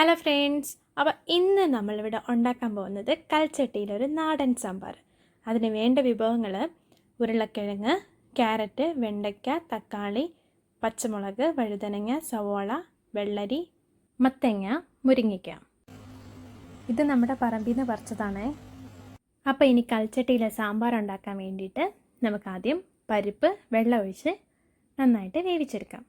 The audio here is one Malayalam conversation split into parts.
ഹലോ ഫ്രണ്ട്സ് അപ്പോൾ ഇന്ന് നമ്മളിവിടെ ഉണ്ടാക്കാൻ പോകുന്നത് കൽച്ചട്ടിയിലൊരു നാടൻ സാമ്പാർ. അതിന് വേണ്ട വിഭവങ്ങൾ ഉരുളക്കിഴങ്ങ് ക്യാരറ്റ് വെണ്ടയ്ക്ക തക്കാളി പച്ചമുളക് വഴുതനങ്ങ സവോള വെള്ളരി മത്തങ്ങ മുരിങ്ങയ്ക്ക. ഇത് നമ്മുടെ പറമ്പിൽ നിന്ന് പറിച്ചതാണേ. അപ്പോൾ ഇനി കൽച്ചട്ടിയിലെ സാമ്പാർ ഉണ്ടാക്കാൻ വേണ്ടിയിട്ട് നമുക്കാദ്യം പരിപ്പ് വെള്ളമൊഴിച്ച് നന്നായിട്ട് വേവിച്ചെടുക്കാം.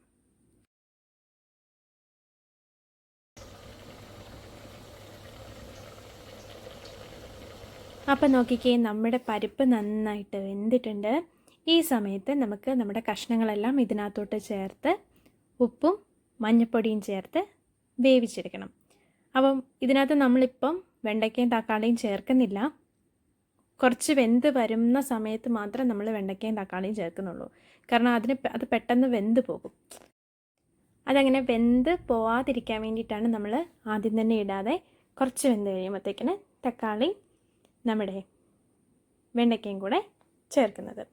അപ്പം നോക്കിക്കേ നമ്മുടെ പരിപ്പ് നന്നായിട്ട് വെന്തിട്ടുണ്ട്. ഈ സമയത്ത് നമുക്ക് നമ്മുടെ കഷ്ണങ്ങളെല്ലാം ഇതിനകത്തോട്ട് ചേർത്ത് ഉപ്പും മഞ്ഞൾപ്പൊടിയും ചേർത്ത് വേവിച്ചെടുക്കണം. അപ്പം ഇതിനകത്ത് നമ്മളിപ്പം വെണ്ടയ്ക്കയും തക്കാളിയും ചേർക്കുന്നില്ല. കുറച്ച് വെന്ത് വരുന്ന സമയത്ത് മാത്രം നമ്മൾ വെണ്ടയ്ക്കയും തക്കാളിയും ചേർക്കുന്നുള്ളൂ. കാരണം അതിന് അത് പെട്ടെന്ന് വെന്ത് പോകും. അതങ്ങനെ വെന്ത് പോവാതിരിക്കാൻ വേണ്ടിയിട്ടാണ് നമ്മൾ ആദ്യം തന്നെ ഇടാതെ കുറച്ച് വെന്ത് കഴിയുമ്പോഴത്തേക്കിന് തക്കാളി നമ്മുടെ വെണ്ടയ്ക്കയും കൂടെ ചേർക്കുന്നത്.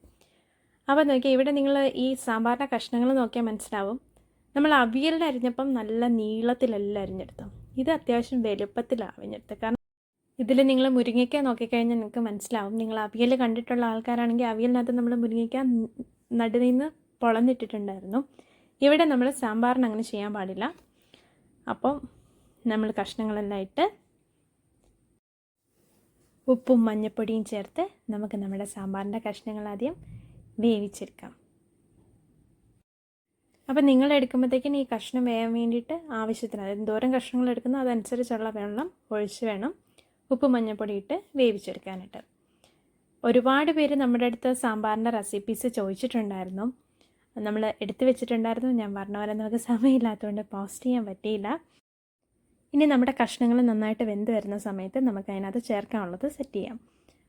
അപ്പോൾ നോക്കിയാൽ ഇവിടെ നിങ്ങൾ ഈ സാമ്പാറിന്റെ കഷ്ണങ്ങൾ നോക്കിയാൽ മനസ്സിലാവും. നമ്മൾ അവിയലിൽ അരിഞ്ഞപ്പം നല്ല നീളത്തിലെല്ലാം അരിഞ്ഞെടുത്തു. ഇത് അത്യാവശ്യം വലുപ്പത്തിലാണ് അരിഞ്ഞെടുത്തത്. കാരണം ഇതിൽ നിങ്ങൾ മുരിങ്ങയ്ക്ക നോക്കിക്കഴിഞ്ഞാൽ നിങ്ങൾക്ക് മനസ്സിലാവും. നിങ്ങൾ അവിയൽ കണ്ടിട്ടുള്ള ആൾക്കാരാണെങ്കിൽ അവിയലിനകത്ത് നമ്മൾ മുരിങ്ങയ്ക്ക നടുനിന്ന് പൊളന്നിട്ടിട്ടുണ്ടായിരുന്നു. ഇവിടെ നമ്മൾ സാമ്പാറിന് അങ്ങനെ ചെയ്യാൻ പാടില്ല. അപ്പം നമ്മൾ കഷ്ണങ്ങളെല്ലാം ഇട്ട് ഉപ്പും മഞ്ഞപ്പൊടിയും ചേർത്ത് നമുക്ക് നമ്മുടെ സാമ്പാറിന്റെ കഷ്ണങ്ങൾ ആദ്യം വേവിച്ചെടുക്കാം. അപ്പം നിങ്ങൾ എടുക്കുമ്പോഴത്തേക്കും ഈ കഷ്ണം വേവാൻ വേണ്ടിയിട്ട് ആവശ്യത്തിന് അതായത് എന്തോരം കഷ്ണങ്ങൾ എടുക്കുന്നോ അതനുസരിച്ചുള്ള വെള്ളം ഒഴിച്ച് വേണം ഉപ്പ് മഞ്ഞൾപ്പൊടി ഇട്ട് വേവിച്ചെടുക്കാനായിട്ട്. ഒരുപാട് പേര് നമ്മുടെ അടുത്ത് സാമ്പാറിന്റെ റെസിപ്പീസ് ചോദിച്ചിട്ടുണ്ടായിരുന്നു. നമ്മൾ എടുത്തു വെച്ചിട്ടുണ്ടായിരുന്നു. ഞാൻ പറഞ്ഞ പോലെ നമുക്ക് സമയമില്ലാത്തതുകൊണ്ട് പോസ്റ്റ് ചെയ്യാൻ പറ്റിയില്ല. ഇനി നമ്മുടെ കഷ്ണങ്ങൾ നന്നായിട്ട് വെന്ത് വരുന്ന സമയത്ത് നമുക്ക് അതിനകത്ത് ചേർക്കാനുള്ളത് സെറ്റ് ചെയ്യാം.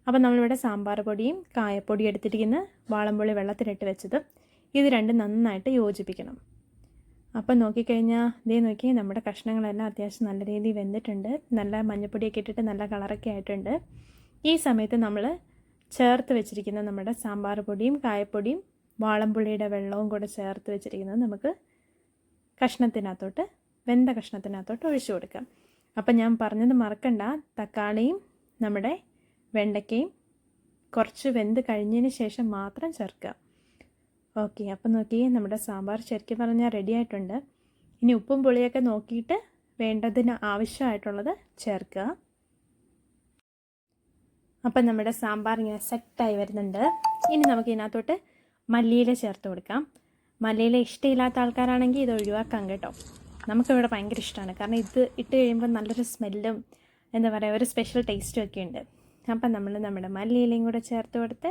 അപ്പോൾ നമ്മളിവിടെ സാമ്പാർ പൊടിയും കായപ്പൊടിയും എടുത്തിരിക്കുന്ന വാളംപുളി വെള്ളത്തിലിട്ട് വെച്ചത് ഇത് രണ്ടും നന്നായിട്ട് യോജിപ്പിക്കണം. അപ്പം നോക്കിക്കഴിഞ്ഞാൽ ഇതേ നോക്കി നമ്മുടെ കഷ്ണങ്ങളെല്ലാം അത്യാവശ്യം നല്ല രീതിയിൽ വെന്തിട്ടുണ്ട്. നല്ല മഞ്ഞപ്പൊടിയൊക്കെ ഇട്ടിട്ട് നല്ല കളറൊക്കെ ആയിട്ടുണ്ട്. ഈ സമയത്ത് നമ്മൾ ചേർത്ത് വെച്ചിരിക്കുന്ന നമ്മുടെ സാമ്പാർ പൊടിയും കായപ്പൊടിയും വാളംപുളിയുടെ വെള്ളവും കൂടെ ചേർത്ത് വെച്ചിരിക്കുന്നത് നമുക്ക് കഷ്ണത്തിനകത്തോട്ട് വെന്ത കഷ്ണത്തിനകത്തോട്ട് ഒഴിച്ചു കൊടുക്കാം അപ്പം ഞാൻ പറഞ്ഞത് മറക്കണ്ട. തക്കാളിയും നമ്മുടെ വെണ്ടയ്ക്കയും കുറച്ച് വെന്ത് കഴിഞ്ഞതിന് ശേഷം മാത്രം ചേർക്കുക. ഓക്കെ അപ്പം നോക്കി നമ്മുടെ സാമ്പാർ ശരിക്കും പറഞ്ഞാൽ റെഡി ആയിട്ടുണ്ട്. ഇനി ഉപ്പും പുളിയൊക്കെ നോക്കിയിട്ട് വേണ്ടതിന് ആവശ്യമായിട്ടുള്ളത് ചേർക്കുക. അപ്പം നമ്മുടെ സാമ്പാർ ഇങ്ങനെ സെറ്റായി വരുന്നുണ്ട്. ഇനി നമുക്ക് ഇതിനകത്തോട്ട് മല്ലിയില ചേർത്ത് കൊടുക്കാം. മല്ലിയില ഇഷ്ടമില്ലാത്ത ആൾക്കാരാണെങ്കിൽ ഇത് ഒഴിവാക്കാം കേട്ടോ. നമുക്കിവിടെ ഭയങ്കര ഇഷ്ടമാണ് കാരണം ഇത് ഇട്ട് കഴിയുമ്പോൾ നല്ലൊരു സ്മെല്ലും എന്താ പറയുക ഒരു സ്പെഷ്യൽ ടേസ്റ്റും ഒക്കെ ഉണ്ട്. അപ്പം നമ്മൾ നമ്മുടെ മല്ലിയിലയും കൂടെ ചേർത്ത് കൊടുത്ത്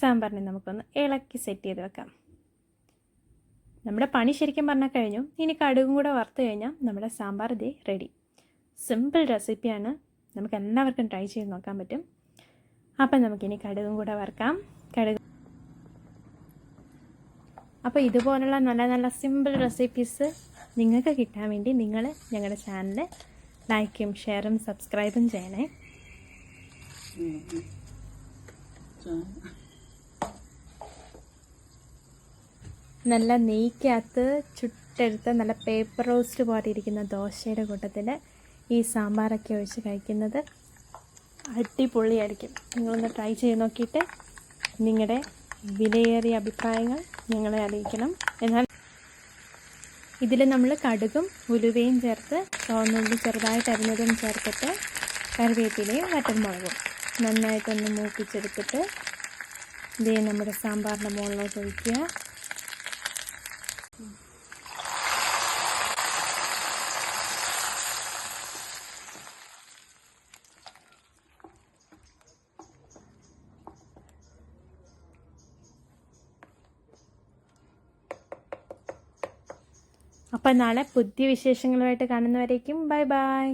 സാമ്പാറിനെ നമുക്കൊന്ന് ഇളക്കി സെറ്റ് ചെയ്ത് വെക്കാം. നമ്മുടെ പണി ശരിക്കും പറഞ്ഞാൽ കഴിഞ്ഞു. ഇനി കടുകും കൂടെ വറുത്ത് കഴിഞ്ഞാൽ നമ്മുടെ സാമ്പാർ ഇതേ റെഡി സിമ്പിൾ റെസിപ്പിയാണ് നമുക്ക് എല്ലാവർക്കും ട്രൈ ചെയ്ത് നോക്കാൻ പറ്റും. അപ്പം നമുക്കിനി കടുകും കൂടെ വറുക്കാം. കടുക് അപ്പോൾ ഇതുപോലുള്ള നല്ല നല്ല സിമ്പിൾ റെസിപ്പീസ് നിങ്ങൾക്ക് കിട്ടാൻ വേണ്ടി നിങ്ങൾ ഞങ്ങളുടെ ചാനൽ ലൈക്കും ഷെയറും സബ്സ്ക്രൈബും ചെയ്യണേ. നല്ല നെയ്ക്കകത്ത് ചുട്ടെടുത്ത നല്ല പേപ്പർ റോസ്റ്റ് പോലെ ഇരിക്കുന്ന ദോശയുടെ കൂട്ടത്തിൽ ഈ സാമ്പാറൊക്കെ ഒഴിച്ച് കഴിക്കുന്നത് അടിപൊളിയായിരിക്കും. നിങ്ങളൊന്ന് ട്രൈ ചെയ്ത് നോക്കിയിട്ട് നിങ്ങളുടെ വിലയേറിയ അഭിപ്രായങ്ങൾ ഞങ്ങളെ അറിയിക്കണം. എന്നാൽ ഇതിൽ നമ്മൾ കടുകും ഉലുവയും ചേർത്ത് ചുവന്നുള്ളി ചെറുതായിട്ട് അരിഞ്ഞതും ചേർത്തിട്ട് കറിവേപ്പിലയും വറ്റൽമുളകും നന്നായിട്ടൊന്ന് മൂപ്പിച്ചെടുത്തിട്ട് ഇതേ നമ്മുടെ സാമ്പാറിന്റെ മുകളിലോട്ട് ഒഴിക്കുക അപ്പം നാളെ പുതിയ വിശേഷങ്ങളുമായിട്ട് കാണുന്നവരേക്കും ബൈ ബൈ.